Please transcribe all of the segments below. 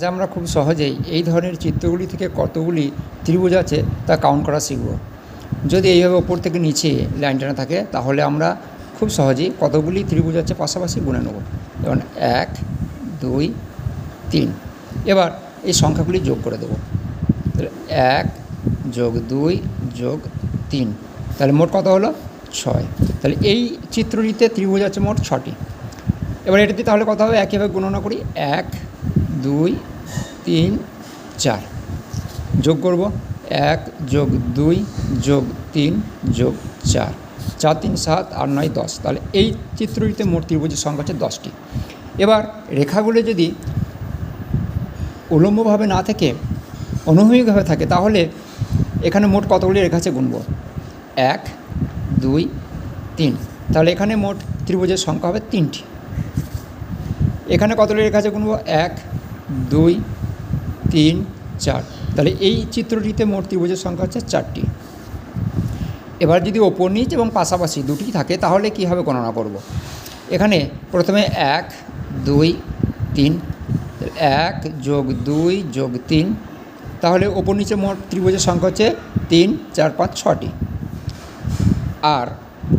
আজ আমরা খুব সহজেই এই ধরনের চিত্রগুলি থেকে কতগুলি ত্রিভুজ আছে তা কাউন্ট করা শিখব। যদি এইভাবে ওপর থেকে নিচে লাইন টানা থাকে, তাহলে আমরা খুব সহজেই কতগুলি ত্রিভুজ আছে পাশাপাশি গুনে নেব। যেমন এক, দুই, তিন। এবার এই সংখ্যাগুলি যোগ করে দেবো। তাহলে এক যোগ দুই যোগ তিন। তাহলে মোট কত হলো? ছয়। তাহলে এই চিত্রটিতে ত্রিভুজ আছে মোট ছটি। এবার এটাতে তাহলে কত হবে? একইভাবে গণনা করি। এক, দুই তিন, চার। যোগ করব। এক যোগ দুই যোগ তিন যোগ চার। চার, তিন, সাত, আট, নয়, দশ। তাহলে এই চিত্রটিতে মোট ত্রিভুজের সংখ্যা হচ্ছে দশটি। এবার রেখাগুলো যদি উলম্বভাবে না থেকে অনুভূমিকভাবে থাকে, তাহলে এখানে মোট কতগুলি রেখা আছে গুনব? এক, দুই, তিন। তাহলে এখানে মোট ত্রিভুজের সংখ্যা হবে তিনটি। এখানে কতগুলি রেখা আছে গুনব? এক, দুই তিন, চার। তাহলে এই চিত্রটিতে মোট ত্রিভুজের সংখ্যা হচ্ছে চারটি। এবার যদি ওপর, নিচ এবং পাশাপাশি দুটি থাকে, তাহলে কীভাবে গণনা করব। এখানে প্রথমে এক, দুই, তিন। এক যোগ দুই যোগ তিন। তাহলে ওপর, নিচে মোট ত্রিভুজের সংখ্যা হচ্ছে তিন, চার, পাঁচ, ছটি। আর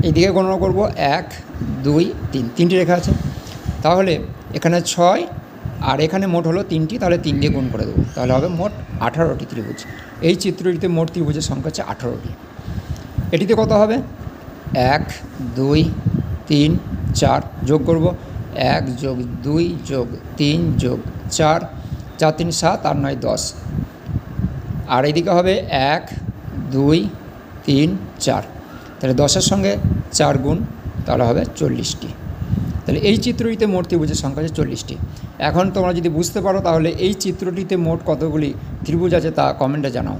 এদিকে গণনা করব এক, দুই, তিন। তিনটি রেখা আছে। তাহলে এখানে ছয় আর এখানে মোট হলো তিনটি, তাহলে তিন দিয়ে গুণ করে দেবো। তাহলে হবে মোট আঠারোটি ত্রিভুজ। এই চিত্রটিতে মোট ত্রিভুজের সংখ্যা হচ্ছে আঠারোটি। এটিতে কত হবে? এক, দুই, তিন, চার যোগ করব। এক যোগ দুই যোগ তিন যোগ চার চার তিন সাত আর নয় দশ। আর এদিকে হবে এক, দুই, তিন, চার। তাহলে দশের সঙ্গে চার গুণ, তাহলে হবে চল্লিশটি। তাহলে এই চিত্রটিতে মোট ত্রিভুজের সংখ্যা আছে চল্লিশটি। এখন তোমরা যদি বুঝতে পারো, তাহলে এই চিত্রটিতে মোট কতগুলি ত্রিভুজ আছে তা কমেন্টে জানাও।